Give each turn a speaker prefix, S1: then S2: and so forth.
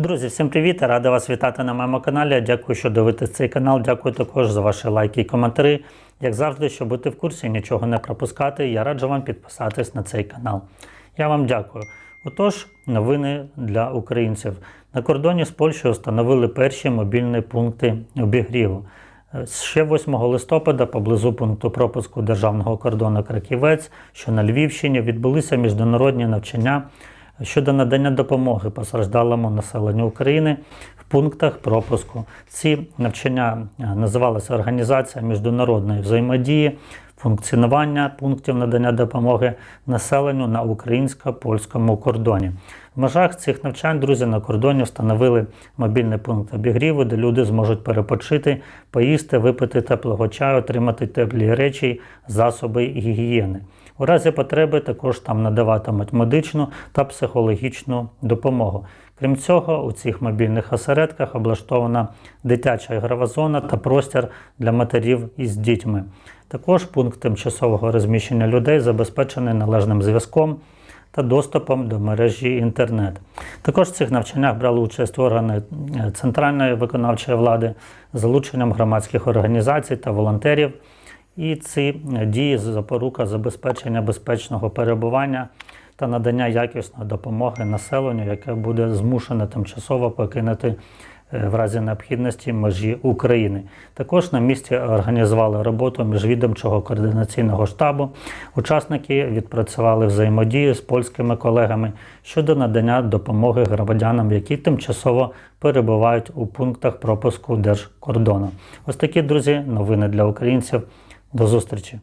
S1: Друзі, всім привіт! Радий вас вітати на моєму каналі. Дякую, що дивитесь цей канал. Дякую також за ваші лайки і коментарі. Як завжди, щоб бути в курсі і нічого не пропускати, я раджу вам підписатись на цей канал. Я вам дякую. Отож, новини для українців. На кордоні з Польщею встановили перші мобільні пункти обігріву. Е, Ще 8 листопада поблизу пункту пропуску державного кордону Краківець, що на Львівщині, відбулися міжнародні навчання щодо надання допомоги постраждалому населенню України в пунктах пропуску. Ці навчання е, називалися Організація міжнародної взаємодії, функціонування пунктів надання допомоги населенню на українсько-польському кордоні. В межах цих навчань друзі на кордоні встановили мобільний пункт обігріву, де люди зможуть перепочити, поїсти, випити теплого чаю, отримати теплі речі, засоби гігієни. У разі потреби також там надаватимуть медичну та психологічну допомогу. Крім цього, у цих мобільних осередках облаштована дитяча ігрова зона та простір для матерів із дітьми. Також пункт тимчасового розміщення людей забезпечений належним зв'язком та доступом до мережі інтернет. Також в цих навчаннях брали участь органи е, центральної виконавчої влади залученням громадських організацій та волонтерів. І ці дії запорука забезпечення безпечного перебування та надання якісної допомоги населенню, яке буде змушене тимчасово покинути е, в разі необхідності межі України. Також на місці організували роботу міжвідомчого координаційного штабу. Учасники відпрацювали взаємодію з польськими колегами щодо надання допомоги громадянам, які тимчасово перебувають у пунктах пропуску держкордону. Ось такі друзі, новини для українців. До зустрічі!